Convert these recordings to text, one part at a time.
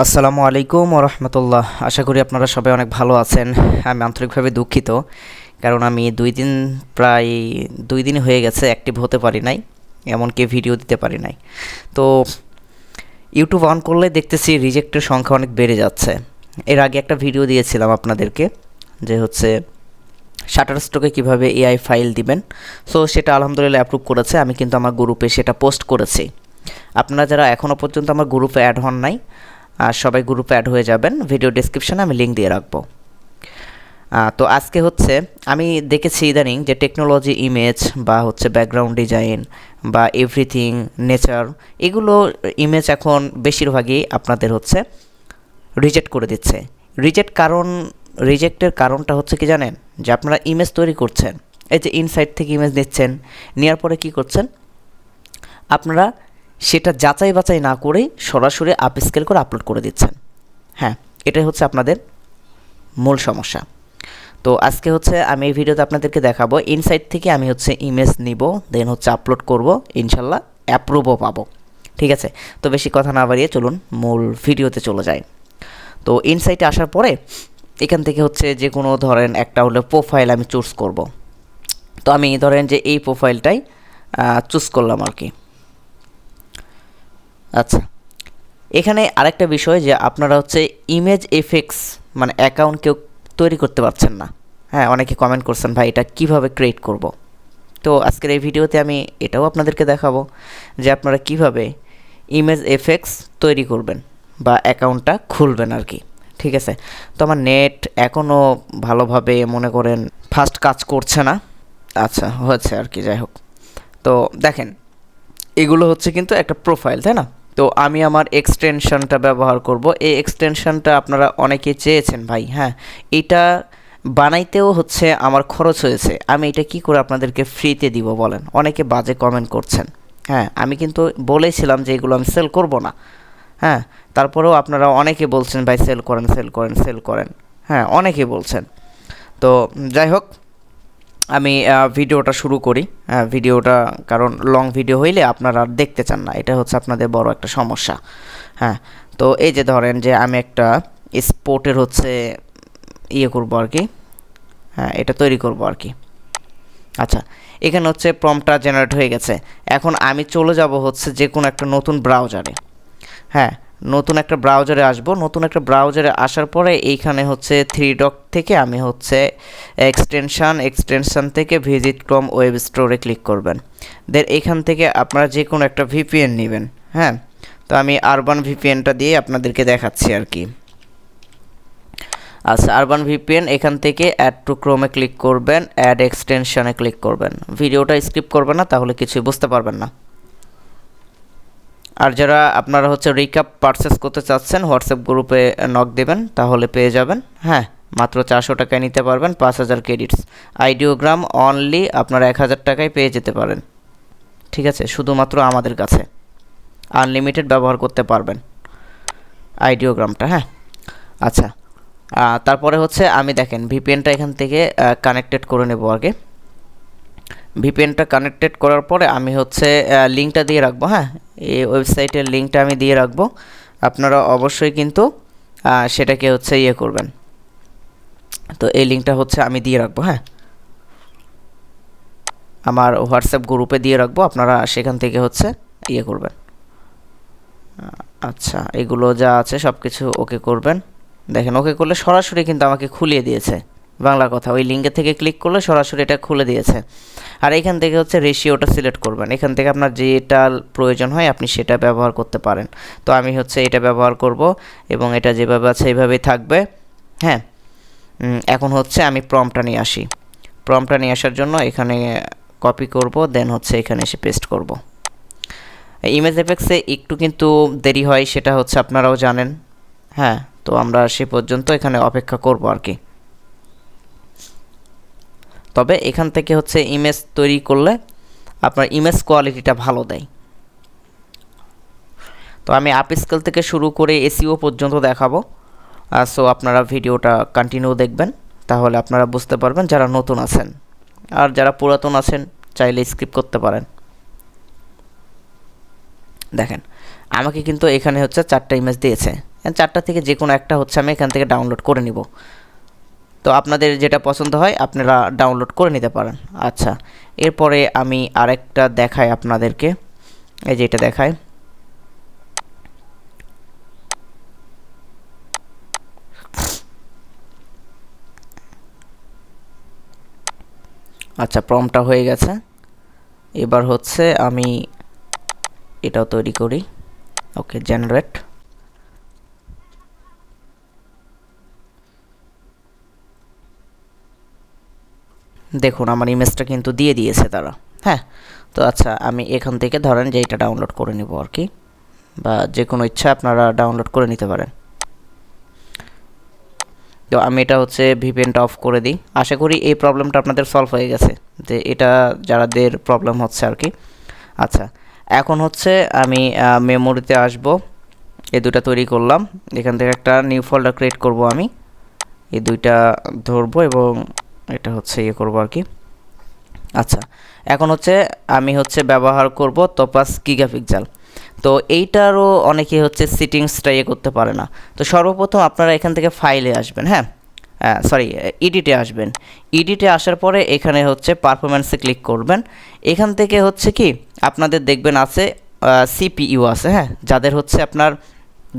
আসসালামু আলাইকুম রহমতুল্লাহ। আশা করি আপনারা সবাই অনেক ভালো আছেন। আমি আন্তরিকভাবে দুঃখিত, কারণ আমি দুই দিন প্রায় দুই দিন হয়ে গেছে অ্যাক্টিভ হতে পারি নাই, এমনকি ভিডিও দিতে পারি নাই। তো ইউটিউব অন করলে দেখতেছি রিজেক্টের সংখ্যা অনেক বেড়ে যাচ্ছে। এর আগে একটা ভিডিও দিয়েছিলাম আপনাদেরকে, যে হচ্ছে শাটার স্টকে কীভাবে এআই ফাইল দিবেন। সো সেটা আলহামদুলিল্লাহ অ্যাপ্রুভ করেছে, আমি কিন্তু আমার গ্রুপে সেটা পোস্ট করেছি। আপনারা যারা এখনও পর্যন্ত আমার গ্রুপে অ্যাড হন নাই আর সবাই গ্রুপে অ্যাড হয়ে যাবেন। ভিডিও ডিসক্রিপশানে আমি লিঙ্ক দিয়ে রাখব। তো আজকে হচ্ছে আমি দেখেছি ইদানিং যে টেকনোলজি ইমেজ বা হচ্ছে ব্যাকগ্রাউন্ড ডিজাইন বা এভরিথিং নেচার এগুলো ইমেজ এখন বেশিরভাগই আপনাদের হচ্ছে রিজেক্ট করে দিচ্ছে। রিজেক্ট কারণ রিজেক্টের কারণটা হচ্ছে কি জানেন? যে আপনারা ইমেজ তৈরি করছেন, এই যে ইনসাইট থেকে ইমেজ নিচ্ছেন নেওয়ার পরে কি করছেন? আপনারা সেটা যাচাই বাছাই না করেই সরাসরি আপ স্কেল করে আপলোড করে দিচ্ছেন। হ্যাঁ এটাই হচ্ছে আপনাদের মূল সমস্যা। তো আজকে হচ্ছে আমি এই ভিডিওতে আপনাদেরকে দেখাবো ইনসাইট থেকে আমি হচ্ছে ইমেজ নিব দেন হচ্ছে আপলোড করব, ইনশাল্লাহ অ্যাপ্রুভও পাবো। ঠিক আছে? তো বেশি কথা না বাড়িয়ে চলুন মূল ভিডিওতে চলে যাই। তো ইনসাইটে আসার পরে এখান থেকে হচ্ছে যে কোনো ধরেন একটা হলো প্রোফাইল আমি চুজ করব। তো আমি ধরেন যে এই প্রোফাইলটাই চুজ করলাম আর কি। আচ্ছা। এখানে আরেকটা বিষয় যে আপনারা হচ্ছে ইমেজ এফেক্টস মানে অ্যাকাউন্ট কেউ তৈরি করতে পারছেন না। হ্যাঁ অনেকে কমেন্ট করছেন, ভাই, এটা কীভাবে ক্রিয়েট করব? তো আজকের এই ভিডিওতে আমি এটাও আপনাদেরকে দেখাবো যে আপনারা কীভাবে ইমেজ এফেক্টস তৈরি করবেন বা অ্যাকাউন্টটা খুলবেন আর কি। ঠিক আছে? তো আমার নেট এখনও ভালোভাবে মনে করেন ফাস্ট কাজ করছে না। আচ্ছা হয়েছে আর কি, যাই হোক। তো দেখেন, এগুলো হচ্ছে কিন্তু একটা প্রোফাইল তাই না? তো আমি আমার এক্সটেনশনটা ব্যবহার করব। এই এক্সটেনশনটা আপনারা অনেকে চেয়েছেন ভাই হ্যাঁ? এটা বানাইতেও হচ্ছে আমার খরচ হয়েছে। আমি এটা কি করে আপনাদেরকে ফ্রিতে দিব বলেন? অনেকে বাজে কমেন্ট করছেন। হ্যাঁ আমি কিন্তু বলেছিলাম যে এগুলো আমি সেল করব না। হ্যাঁ তারপরেও আপনারা অনেকে বলছেন, ভাই সেল করেন সেল করেন সেল করেন। হ্যাঁ অনেকে বলছেন। তো যাই হোক আমি ভিডিওটা শুরু করি। ভিডিওটা, কারণ লং ভিডিও হইলে আপনারা আর দেখতে চান না। এটা হচ্ছে আপনাদের বড় একটা সমস্যা। হ্যাঁ তো এই যে ধরেন যে আমি একটা স্পোর্টের হচ্ছে ইয়ে করব আর কি। হ্যাঁ এটা তৈরি করব আর কি। আচ্ছা এখানে হচ্ছে প্রমটা জেনারেট হয়ে গেছে। এখন আমি চলে যাব হচ্ছে যে কোনো একটা নতুন ব্রাউজারে হ্যাঁ নতুন একটা ব্রাউজারে আসব। নতুন একটা ব্রাউজারে আসার পরে এইখানে হচ্ছে থ্রি ডট থেকে আমি হচ্ছে এক্সটেনশান এক্সটেনশান থেকে ভিজিট ক্রম ওয়েব স্টোরে ক্লিক করবেন। দেন এখান থেকে আপনারা যে কোনো একটা ভিপিএন নেবেন হ্যাঁ? তো আমি আরবান ভিপিএনটা দিয়ে আপনাদেরকে দেখাচ্ছি আর কি। আচ্ছা আরবান ভিপিএন এখান থেকে অ্যাড টু ক্রোমে ক্লিক করবেন অ্যাড এক্সটেনশনে ক্লিক করবেন। ভিডিওটা স্কিপ করবেন না, তাহলে কিছুই বুঝতে পারবেন না। আর যারা আপনারা হচ্ছে রিকাপ পারচেস করতে চাচ্ছেন হোয়াটসঅ্যাপ গ্রুপে নক দেবেন, তাহলে পেয়ে যাবেন। হ্যাঁ মাত্র চারশো টাকায় নিতে পারবেন পাঁচ হাজার ক্রেডিটস আইডিওগ্রাম অনলি আপনারা এক হাজার টাকায় পেয়ে যেতে পারেন। ঠিক আছে, শুধুমাত্র আমাদের কাছে। আনলিমিটেড ব্যবহার করতে পারবেন আইডিওগ্রামটা হ্যাঁ। আচ্ছা তারপরে হচ্ছে আমি দেখেন ভিপিএনটা এখান থেকে কানেক্টেড করে নেব আগে। ভিপিএনটা কানেক্টেড করার পরে আমি হচ্ছে লিঙ্কটা দিয়ে রাখব হ্যাঁ। এই ওয়েবসাইটের লিঙ্কটা আমি দিয়ে রাখব। আপনারা অবশ্যই কিন্তু সেটাকে হচ্ছে ইয়ে করবেন। তো এই লিঙ্কটা হচ্ছে আমি দিয়ে রাখব হ্যাঁ? আমার হোয়াটসঅ্যাপ গ্রুপে দিয়ে রাখব, আপনারা সেখান থেকে হচ্ছে ইয়ে করবেন। আচ্ছা এগুলো যা আছে সব কিছু ওকে করবেন। দেখেন ওকে করলে সরাসরি কিন্তু আমাকে খুলিয়ে দিয়েছে। বাংলা কথা। ওই লিঙ্কে থেকে ক্লিক করলে সরাসরি এটা খুলে দিয়েছে। আর এখান থেকে হচ্ছে রেশিওটা সিলেক্ট করবেন। এখান থেকে আপনার যেটা প্রয়োজন হয় আপনি সেটা ব্যবহার করতে পারেন। তো আমি হচ্ছে এটা ব্যবহার করব এবং এটা যেভাবে আছে এইভাবেই থাকবে। হ্যাঁ? এখন হচ্ছে আমি প্রমটা নিয়ে আসি। প্রমটা নিয়ে আসার জন্য এখানে কপি করব দেন হচ্ছে এখানে এসে পেস্ট করব। ইমেজ এফেক্টসে একটু কিন্তু দেরি হয়, সেটা হচ্ছে আপনারাও জানেন। হ্যাঁ? তো আমরা সে পর্যন্ত এখানে অপেক্ষা করব আর কি। তবে এখান থেকে হচ্ছে ইমেজ তৈরি করলে আপনার ইমেজ কোয়ালিটিটা ভালো দেয়। তো আমি আপ স্কেল থেকে শুরু করে এসিও পর্যন্ত দেখাবো। সো আপনারা ভিডিওটা কন্টিনিউ দেখবেন, তাহলে আপনারা বুঝতে পারবেন যারা নতুন আছেন। আর যারা পুরাতন আছেন, চাইলে স্কিপ করতে পারেন। দেখেন, আমাকে কিন্তু এখানে হচ্ছে চারটা ইমেজ দিয়েছে। চারটা থেকে যে কোনো একটা হচ্ছে আমি এখান থেকে ডাউনলোড করে নিব। তো আপনাদের যেটা পছন্দ হয়, আপনারা ডাউনলোড করে নিতে পারেন। আচ্ছা এরপরে আমি আরেকটা দেখাই আপনাদেরকে। এই যে এটা দেখায় আচ্ছা প্রমটা হয়ে গেছে। এবার হচ্ছে আমি এটাও তৈরি করি। ওকে জেনারেট দেখুন, আমার ইমেজটা কিন্তু দিয়ে দিয়েছে তারা। হ্যাঁ তো আচ্ছা আমি এখান থেকে ধরেন যে এটা ডাউনলোড করে নিব আর কি। বা যে কোনো ইচ্ছা আপনারা ডাউনলোড করে নিতে পারেন। তো আমি এটা হচ্ছে ভিপিএনটা অফ করে দিই। আশা করি এই প্রবলেমটা আপনাদের সলভ হয়ে গেছে, যে এটা যারাদের প্রবলেম হচ্ছে আর কি। আচ্ছা এখন হচ্ছে আমি মেমোরিতে আসব। এই দুটা তৈরি করলাম। এখান থেকে একটা নিউ ফোল্ডার ক্রিয়েট করব আমি। এই দুইটা ধরবো এবং এটা হচ্ছে ইয়ে করব আর কি। আচ্ছা এখন হচ্ছে আমি হচ্ছে ব্যবহার করব তপাস গিগাপিক্সেল তো এইটারও অনেকে হচ্ছে সিটিংসটা ইয়ে করতে পারে না। তো সর্বপ্রথম আপনারা এখান থেকে ফাইলে আসবেন হ্যাঁ? সরি ইডিটে আসবেন। ইডিটে আসার পরে এখানে হচ্ছে পারফরমেন্সে ক্লিক করবেন। এখান থেকে হচ্ছে কি, আপনাদের দেখবেন আছে সিপিইউ আছে হ্যাঁ? যাদের হচ্ছে আপনার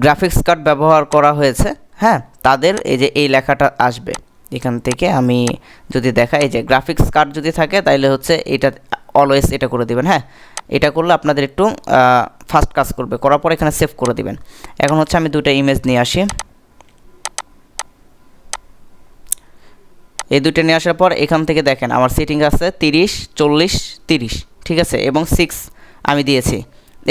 গ্রাফিক্স কার্ড ব্যবহার করা হয়েছে হ্যাঁ? তাদের এই যে এই লেখাটা আসবে। এখান থেকে আমি যদি দেখা এই যে গ্রাফিক্স কার্ড যদি থাকে তাহলে হচ্ছে এটা অলওয়েজ এটা করে দিবেন হ্যাঁ? এটা করলে আপনাদের একটু ফাস্ট কাজ করবে। করার পর এখানে সেভ করে দিবেন। এখন হচ্ছে আমি দুটো ইমেজ নিয়ে আসি। এই দুটো নিয়ে আসার পর এখান থেকে দেখেন, আমার সিটিং আছে তিরিশ, চল্লিশ, তিরিশ, ঠিক আছে? এবং সিক্স আমি দিয়েছি।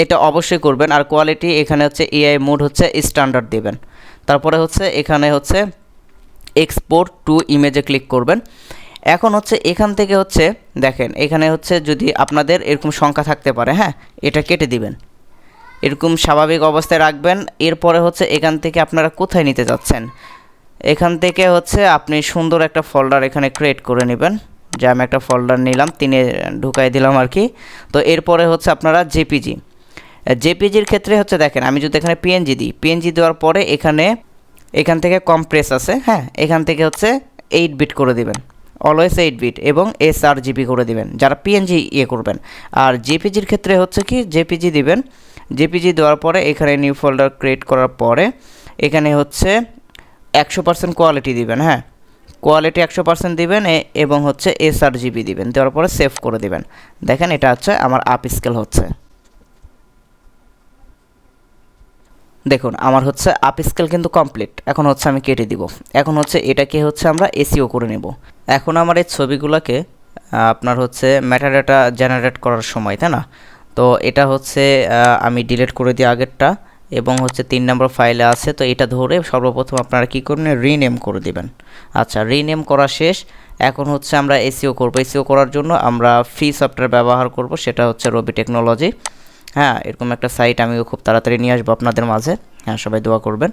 এটা অবশ্যই করবেন। আর কোয়ালিটি এখানে হচ্ছে এআই মোড হচ্ছে স্ট্যান্ডার্ড দেবেন। তারপরে হচ্ছে এখানে হচ্ছে এক্সপোর্ট টু ইমেজে ক্লিক করবেন। এখন হচ্ছে এখান থেকে হচ্ছে, দেখেন, এখানে হচ্ছে যদি আপনাদের এরকম সংখ্যা থাকতে পারে হ্যাঁ এটা কেটে দিবেন। এরকম স্বাভাবিক অবস্থায় রাখবেন। এরপরে হচ্ছে এখান থেকে আপনারা কোথায় নিতে যাচ্ছেন? এখান থেকে হচ্ছে আপনি সুন্দর একটা ফোল্ডার এখানে ক্রিয়েট করে নেবেন। যে আমি একটা ফোল্ডার নিলাম, তিনে ঢুকাই দিলাম আর কি। তো এরপরে হচ্ছে আপনারা জেপিজি জেপিজির ক্ষেত্রে হচ্ছে দেখেন, আমি যদি এখানে পিএনজি দিই পিএনজি দেওয়ার পরে এখানে এখান থেকে কমপ্রেস আছে হ্যাঁ? এখান থেকে হচ্ছে এইট বিট করে দিবেন। অলওয়েজ এইট বিট এবং এস আর জিবি করে দিবেন, যারা পিএনজি ইয়ে করবেন। আর জেপিজির ক্ষেত্রে হচ্ছে কি জেপিজি দিবেন। জেপিজি দেওয়ার পরে এখানে নিউ ফোল্ডার ক্রিয়েট করার পরে এখানে হচ্ছে একশো পার্সেন্ট কোয়ালিটি দিবেন হ্যাঁ? কোয়ালিটি একশো পার্সেন্ট দিবেন এবং হচ্ছে এস আর জিবি দিবেন। দেওয়ার পরে সেভ করে দিবেন। দেখেন এটা হচ্ছে আমার আপ স্কেল হচ্ছে। দেখুন, আমার হচ্ছে আপ স্কেল কিন্তু কমপ্লিট এখন হচ্ছে আমি কেটে দিব। এখন হচ্ছে এটাকে হচ্ছে আমরা এসিও করে নেব। এখন আমার এই ছবিগুলোকে আপনার হচ্ছে ম্যাটাডাটা জেনারেট করার সময়, তাই না? তো এটা হচ্ছে আমি ডিলিট করে দিই আগেরটা, এবং হচ্ছে তিন নম্বর ফাইলে আছে, তো এটা ধরে সর্বপ্রথম আপনারা কী করবেন? রিনেম করে দিবেন। আচ্ছা রিনেম করা শেষ। এখন হচ্ছে আমরা এসিও করব। এসিও করার জন্য আমরা ফ্রি সফটওয়্যার ব্যবহার করব, সেটা হচ্ছে রবি টেকনোলজি হ্যাঁ এরকম একটা সাইট আমিও খুব তাড়াতাড়ি নিয়ে আসব আপনাদের মাঝে। হ্যাঁ সবাই দোয়া করবেন।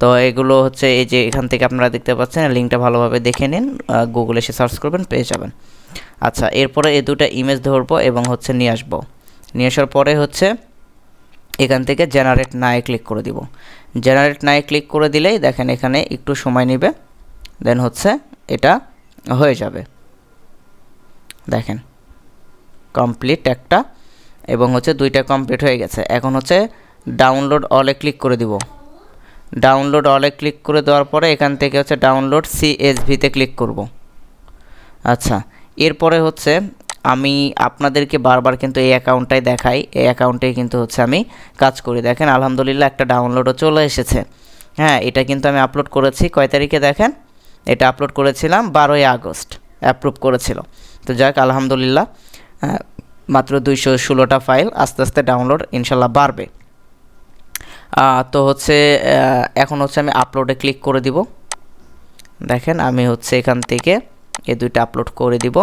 তো এগুলো হচ্ছে এই যে এখান থেকে আপনারা দেখতে পাচ্ছেন লিঙ্কটা ভালোভাবে দেখে নিন গুগলে এসে সার্চ করবেন, পেয়ে যাবেন। আচ্ছা এরপরে এই দুটা ইমেজ ধরবো এবং হচ্ছে নিয়ে আসব। নিয়ে আসার পরে হচ্ছে এখান থেকে জেনারেট নায়ে ক্লিক করে দিব। জেনারেট নায়ে ক্লিক করে দিলেই দেখেন এখানে একটু সময় নেবে দেন হচ্ছে এটা হয়ে যাবে। দেখেন কমপ্লিট একটা এবং হচ্ছে দুইটা কমপ্লিট হয়ে গেছে। এখন হচ্ছে ডাউনলোড অলে ক্লিক করে দিব। ডাউনলোড অলে ক্লিক করে দেওয়ার পরে এখান থেকে হচ্ছে ডাউনলোড সিএসভিতে ক্লিক করব। আচ্ছা এরপরে হচ্ছে আমি আপনাদেরকে বারবার কিন্তু এই অ্যাকাউন্টটাই দেখাই। এই অ্যাকাউন্টেই কিন্তু হচ্ছে আমি কাজ করি। দেখেন, আলহামদুলিল্লাহ একটা ডাউনলোডও চলে এসেছে। হ্যাঁ এটা কিন্তু আমি আপলোড করেছি। কয় তারিখে দেখেন? এটা আপলোড করেছিলাম বারোই আগস্ট। অ্যাপ্রুভ করেছিল। তো যাক, আলহামদুলিল্লাহ। মাত্র দুইশো ষোলোটা ফাইল আস্তে আস্তে ডাউনলোড ইনশাল্লাহ বাড়বে। তো হচ্ছে এখন হচ্ছে আমি আপলোডে ক্লিক করে দিব। দেখেন, আমি হচ্ছে এখান থেকে এই দুইটা আপলোড করে দিব।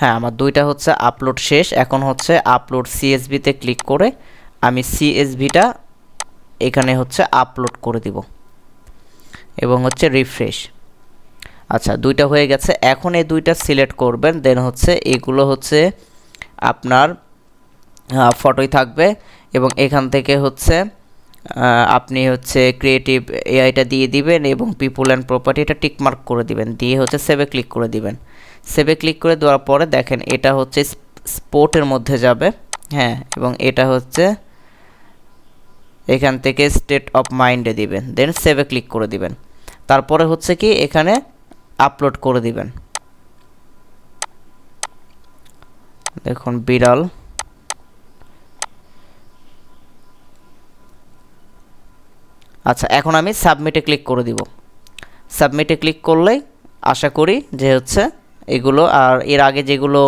হ্যাঁ আমার দুইটা হচ্ছে আপলোড শেষ। এখন হচ্ছে আপলোড সিএসবিতে ক্লিক করে আমি সিএসবিটা এখানে হচ্ছে আপলোড করে দিব। এবং হচ্ছে রিফ্রেশ আচ্ছা দুইটা হয়ে গেছে। এখন এই দুইটা সিলেক্ট করবেন দেন হচ্ছে এগুলো হচ্ছে আপনার ফটোই থাকবে এবং এখান থেকে হচ্ছে আপনি হচ্ছে ক্রিয়েটিভ এআইটা দিয়ে দিবেন এবং পিপুল অ্যান্ড প্রপার্টিটা টিকমার্ক করে দিবেন। দিয়ে হচ্ছে সেভে ক্লিক করে দিবেন। সেভে ক্লিক করে দেওয়ার পরে দেখেন এটা হচ্ছে স্পোর্টের মধ্যে যাবে। হ্যাঁ এবং এটা হচ্ছে এখান থেকে স্টেট অফ মাইন্ডে দিবেন দেন সেভে ক্লিক করে দিবেন। তারপরে হচ্ছে কি, এখানে আপলোড করে দিবেন। দেখুন, বিড়াল। আচ্ছা এখন আমি সাবমিটে ক্লিক করে দিব। সাবমিটে ক্লিক করলেই আশা করি যে হচ্ছে এগুলো, আর এর আগে যেগুলো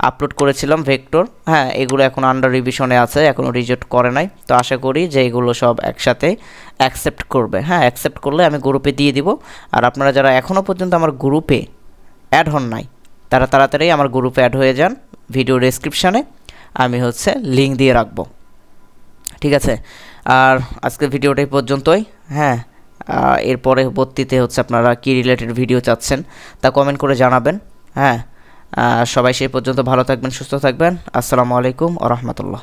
আপলোড করেছিলাম ভেক্টর হ্যাঁ এগুলো এখন আন্ডার রিভিশনে আছে এখনও রিজেক্ট করে নাই। তো আশা করি যে এগুলো সব একসাথে অ্যাকসেপ্ট করবে। হ্যাঁ অ্যাকসেপ্ট করলে আমি গ্রুপে দিয়ে দিব। আর আপনারা যারা এখনও পর্যন্ত আমার গ্রুপে অ্যাড হন নাই তারা তাড়াতাড়ি আমার গ্রুপে অ্যাড হয়ে যান ভিডিও ডেসক্রিপশানে আমি হচ্ছে লিঙ্ক দিয়ে রাখব। ঠিক আছে? আর আজকের ভিডিওটা এই পর্যন্তই। হ্যাঁ আহ, এর পরবর্তীতে হচ্ছে আপনারা কী রিলেটেড ভিডিও চাচ্ছেন তা কমেন্ট করে জানাবেন। হ্যাঁ সবাই সেই পর্যন্ত ভালো থাকবেন সুস্থ থাকবেন। আসসালামু আলাইকুম ও রহমতুল্লাহ।